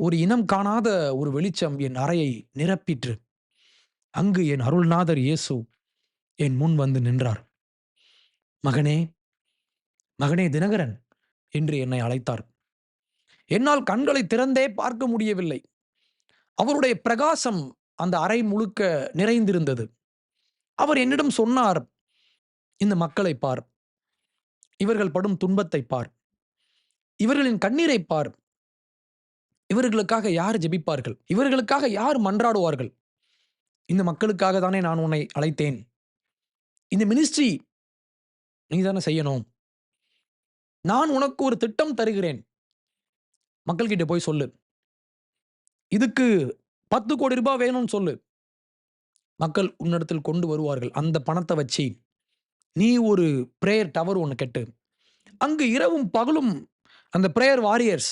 ஒரு இனம் காணாத ஒரு வெளிச்சம் என் அறையை நிரப்பிற்று. அங்கு என் அருள்நாதர் இயேசு என் முன் வந்து நின்றார். "மகனே, மகனே தினகரன்" என்று என்னை அழைத்தார். என்னால் கண்களை திறந்தே பார்க்க முடியவில்லை. அவருடைய பிரகாசம் அந்த அறை முழுக்க நிறைந்திருந்தது. அவர் என்னிடம் சொன்னார், "இந்த மக்களை பார். இவர்கள் படும் துன்பத்தைப் பார். இவர்களின் கண்ணீரைப் பார். இவர்களுக்காக யார் ஜெபிப்பார்கள்? இவர்களுக்காக யார் மன்றாடுவார்கள்? இந்த மக்களுக்காக தானே நான் உன்னை அழைத்தேன். இந்த மினிஸ்ட்ரி நீ தானே செய்யணும். நான் உனக்கு ஒரு திட்டம் தருகிறேன். மக்கள்கிட்ட போய் சொல்லு. இதுக்கு பத்து கோடி ரூபாய் வேணும்னு சொல்லு. மக்கள் உன்னிடத்தில் கொண்டு வருவார்கள். அந்த பணத்தை வச்சு, நீ ஒரு ப்ரேயர் டவர் ஒன்று கெட்டு அங்கு இரவும் பகலும் அந்த ப்ரேயர் வாரியர்ஸ்